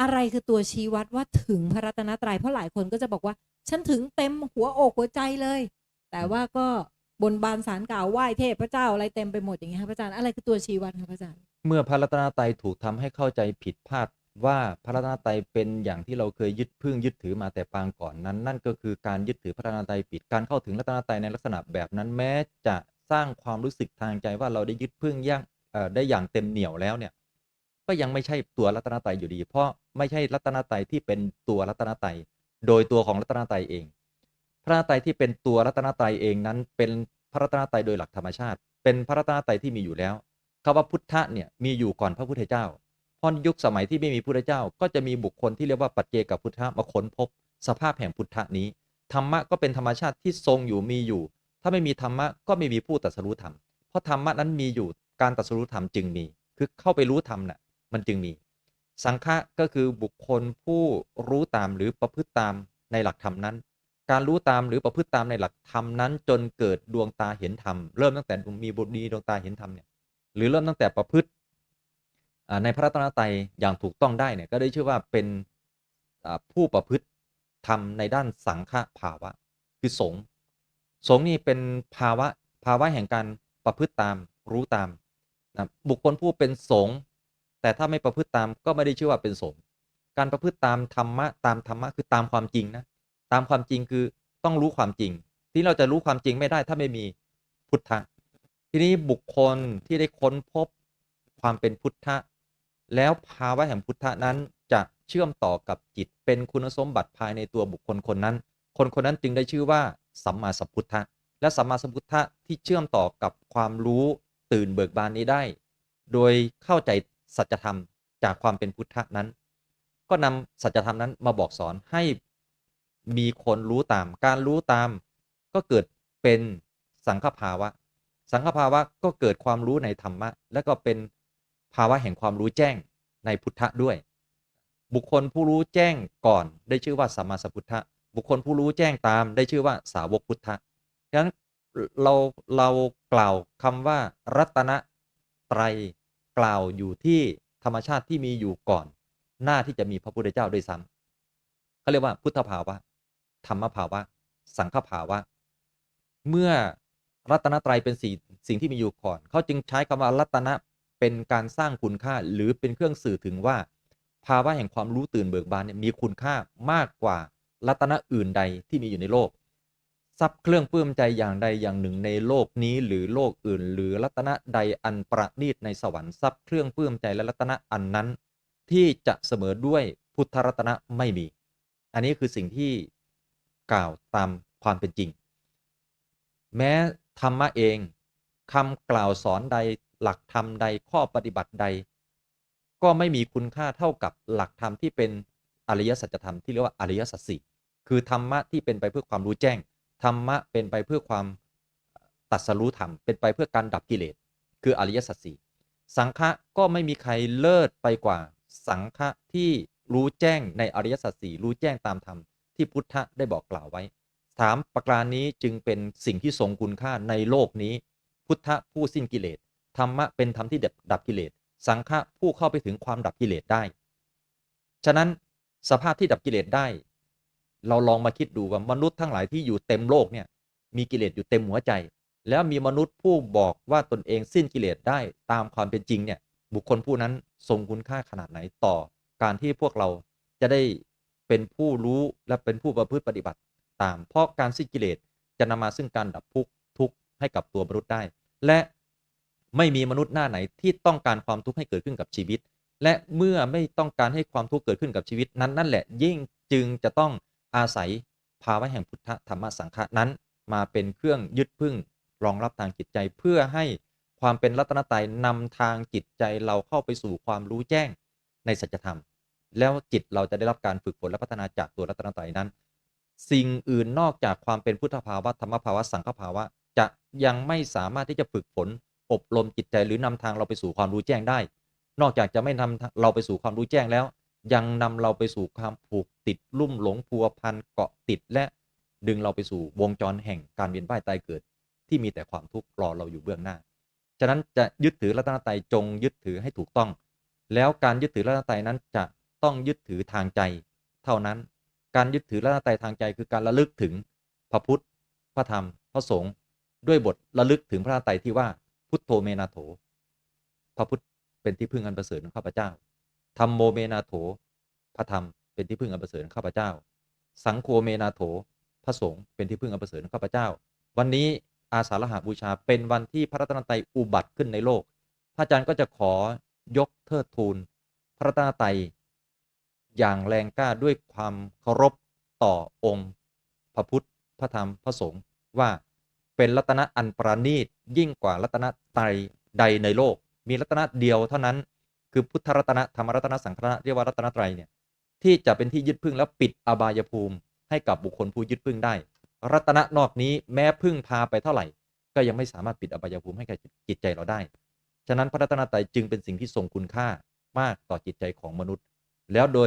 อะไรคือตัวชี้วัดว่าถึงพระรัตนตรัยเพราะหลายคนก็จะบอกว่า ฉันถึงเต็มหัวอกหัวใจเลย แต่ว่าก็บนบานสารกล่าวไหว้เทพพระเจ้าอะไรเต็มไปหมดอย่างเงี้ยครับอาจารย์อะไรคือตัวชี้วัดครับอาจารย์ เมื่อพระรัตนตรัยถูกทำให้เข้าใจผิดพลาดว่าพระรัตนตรัยเป็นอย่างที่เราเคยยึดพึ่งยึดถือมาแต่ปางก่อนนั้น นั่นก็คือการยึดถือพระรัตนตรัยผิดการเข้าถึงรัตนตรัยในลักษณะแบบนั้นแม้จะสร้างความรู้สึกทางใจว่าเราได้ยึดพึ่งย่างได้อย่างเต็มเหนี่ยวแล้วเนี่ย ก็ยังไม่ใช่ตัวรัตนตรัยอยู่ดี เพราะไม่ใช่รัตนตรัยที่เป็นตัวรัตนตรัยโดยตัวของรัตนตรัยเอง พระรัตนตรัยที่เป็นตัวรัตนตรัยเองนั้น เป็นพระรัตนตรัยโดยหลักธรรมชาติ เป็นพระรัตนตรัยที่มีอยู่แล้วคำว่าพุทธะเนี่ยมีอยู่ก่อนพระพุทธเจ้าพราะยุคสมัยที่ไม่มีพุทธเจ้า ก็จะมีบุคคลที่เรียกว่าปัจเจกพุทธะมาค้นพบ สภาพแห่งพุทธะนี้ธรรมะก็เป็นธรรมชาติที่ทรงอยู่มีอยู่ ถ้าไม่มีธรรมะก็ไม่มีผู้ตรัสรู้ธรรมเพราะธรรมะนั้นมีอยู่การตรัสรู้ธรรมจึงมี คือเข้าไปรู้ธรรมน่ะ มันจึงมี สังฆะก็คือบุคคลผู้รู้ตามหรือประพฤติตามในหลักธรรมนั้น การรู้ตามหรือประพฤติตามในหลักธรรมนั้นจนเกิดดวงตาเห็นธรรมเริ่มตั้งแต่มีบุตรดีดวงตาเห็นธรรมเนี่ยหรือเริ่มตั้งแต่ประพฤติในพระรัตนตรัยอย่างถูกต้องได้เนี่ยก็ได้ชื่อว่าเป็นผู้ประพฤติธรรมในด้านสังฆภาวะ คือสงสงนี่เป็นภาวะภาวะแห่งการประพฤติตามรู้ตามนะบุคคลผู้เป็นสง แต่ถ้าไม่ประพฤติตามก็ไม่ได้ชื่อว่าเป็นสงฆ์การประพฤติตามธรรมะตามธรรมะคือตามความจริงนะตามความจริงคือต้องรู้ความจริง ที่เราจะรู้ความจริงไม่ได้ถ้าไม่มีพุทธะทีนี้บุคคลที่ได้ค้นพบความเป็นพุทธะแล้วภาวะแห่งพุทธะนั้นจะเชื่อมต่อกับจิตเป็นคุณสมบัติภายในตัวบุคคลคนนั้น คนคนนั้นจึงได้ชื่อว่าสัมมาสัมพุทธะและสัมมาสัมพุทธะที่เชื่อมต่อกับความรู้ตื่นเบิกบานนี้ได้ โดยเข้าใจ สัจธรรมจากความเป็นพุทธะนั้น ก็นำสัจธรรมนั้นมาบอกสอนให้มีคนรู้ตาม การรู้ตามก็เกิดเป็นสังฆภาวะ สังฆภาวะก็เกิดความรู้ในธรรมะ และก็เป็นภาวะแห่งความรู้แจ้งในพุทธะด้วย บุคคลผู้รู้แจ้งก่อนได้ชื่อว่าสัมมาสัมพุทธะ บุคคลผู้รู้แจ้งตามได้ชื่อว่าสาวกพุทธะฉะนั้นเราเรากล่าวคำว่ารัตนไตร กล่าวอยู่ที่ธรรมชาติที่มีอยู่ก่อน หน้าที่จะมีพระพุทธเจ้าด้วยซ้ำเขาเรียกว่าพุทธภาวะ ธรรมภาวะ สังฆภาวะ เมื่อรัตนตรัยเป็นสิ่งสิ่งที่มีอยู่ก่อน เขาจึงใช้คำว่ารัตนะเป็นการสร้างคุณค่าหรือเป็นเครื่องสื่อถึงว่า ภาวะแห่งความรู้ตื่นเบิกบานเนี่ยมีคุณค่ามากกว่ารัตนะอื่นใดที่มีอยู่ในโลก ทรัพย์เครื่องปลื้มใจอย่างใดอย่างหนึ่งในโลกนี้หรือโลกอื่น หรือรัตนะใดอันประณีตในสวรรค์ทรัพย์เครื่องปลื้มใจและรัตนะอันนั้น ที่จะเสมอด้วยพุทธรัตนะไม่มี อันนี้คือสิ่งที่กล่าวตามความเป็นจริง แม้ธรรมะเองคำกล่าวสอนใดหลักธรรมใดข้อปฏิบัติใด ก็ไม่มีคุณค่าเท่ากับหลักธรรมที่เป็นอริยสัจธรรมที่เรียกว่าอริยสัจสี่คือธรรมะที่เป็นไปเพื่อความรู้แจ้ง ธรรมะเป็นไปเพื่อความตัดสรู้ธรรม เป็นไปเพื่อการดับกิเลส คืออริยสัจสี่สังฆะก็ไม่มีใครเลิศไปกว่า สังฆะที่รู้แจ้งในอริยสัจสี่รู้แจ้งตามธรรมที่พุทธะได้บอกกล่าวไว้สามประการนี้จึงเป็นสิ่งที่ทรงคุณค่าในโลกนี้ พุทธะผู้สิ้นกิเลสธรรมะเป็นธรรมที่ดับกิเลส สังฆะผู้เข้าไปถึงความดับกิเลสได้ ฉะนั้นสภาพที่ดับกิเลสได้ เราลองมาคิดดูว่ามนุษย์ทั้งหลายที่อยู่เต็มโลกเนี่ยมีกิเลสอยู่เต็มหัวใจ แล้วมีมนุษย์ผู้บอกว่าตนเองสิ้นกิเลสได้ตามความเป็นจริงเนี่ยบุคคลผู้นั้นทรงคุณค่าขนาดไหนต่อ การที่พวกเราจะได้เป็นผู้รู้และเป็นผู้ประพฤติปฏิบัติตาม เพราะการสิ้นกิเลสจะนำมาซึ่งการดับทุกข์ทุกข์ให้กับตัวมนุษย์ได้ และไม่มีมนุษย์หน้าไหนที่ต้องการความทุกข์ให้เกิดขึ้นกับชีวิต และเมื่อไม่ต้องการให้ความทุกข์เกิดขึ้นกับชีวิตนั้นนั่นแหละยิ่งจึงจะต้อง อาศัยภาวะแห่งพุทธธรรมสังฆะนั้น มาเป็นเครื่องยึดพึ่งรองรับทางจิตใจเพื่อให้ความเป็นรัตนตรัยนำทางจิตใจเราเข้าไปสู่ความรู้แจ้งในสัจธรรม แล้วจิตเราจะได้รับการฝึกฝนและพัฒนาจากตัวรัตนตรัยนั้น สิ่งอื่นนอกจากความเป็นพุทธภาวะธรรมภาวะสังฆภาวะจะยังไม่สามารถที่จะฝึกฝนอบรมจิตใจหรือนำทางเราไปสู่ความรู้แจ้งได้ นอกจากจะไม่นำเราไปสู่ความรู้แจ้งแล้ว ยังนำเราไปสู่ความผูกติดลุ่มหลงพัวพันเกาะติดและดึงเราไปสู่วงจรแห่งการเวียนว่ายตายเกิด ที่มีแต่ความทุกข์รอเราอยู่เบื้องหน้า ฉะนั้นจะยึดถือรัตนตรัยจงยึดถือให้ถูกต้อง แล้วการยึดถือรัตนตรัยนั้นจะต้องยึดถือทางใจ เท่านั้นการยึดถือระรัตนตรัยทางใจคือการระลึกถึงพระพุทธ พระธรรม พระสงฆ์ด้วยบทระลึกถึงพระรัตนตรัยที่ว่าพุทโธเมนาโถ พระพุทธเป็นที่พึ่งอันประเสริฐของข้าพเจ้า ธรรมโมเมนาโถ พระธรรมเป็นที่พึ่งอันประเสริฐของข้าพเจ้า สังโฆเมนาโถ พระสงฆ์เป็นที่พึ่งอันประเสริฐของข้าพเจ้า วันนี้อาสาฬหาบูชาเป็นวันที่พระรัตนตรัยอุบัติขึ้นในโลก พระอาจารย์ก็จะขอยกเทิดทูนพระรัตนตรัยอย่างแรงกล้าด้วยความเคารพต่อองค์ พระพุทธ พระธรรม พระสงฆ์ว่าเป็นรัตนะอันประณีตยิ่งกว่ารัตนตรัยใดในโลก มีรัตนะเดียวเท่านั้น คือพุทธรัตนะธรรมรัตนะสังฆรัตนะเรียกว่ารัตนตรัยเนี่ยที่จะเป็นที่ยึดพึ่งแล้วปิดอบายภูมิ ให้กับบุคคลผู้ยึดพึ่งได้ รัตนะนอกนี้แม้พึ่งพาไปเท่าไหร่ ก็ยังไม่สามารถปิดอบายภูมิให้กับจิตใจเราได้ ฉะนั้นพระรัตนตรัยจึงเป็นสิ่งที่ทรงคุณค่ามากต่อจิตใจของมนุษย์ แล้วโดย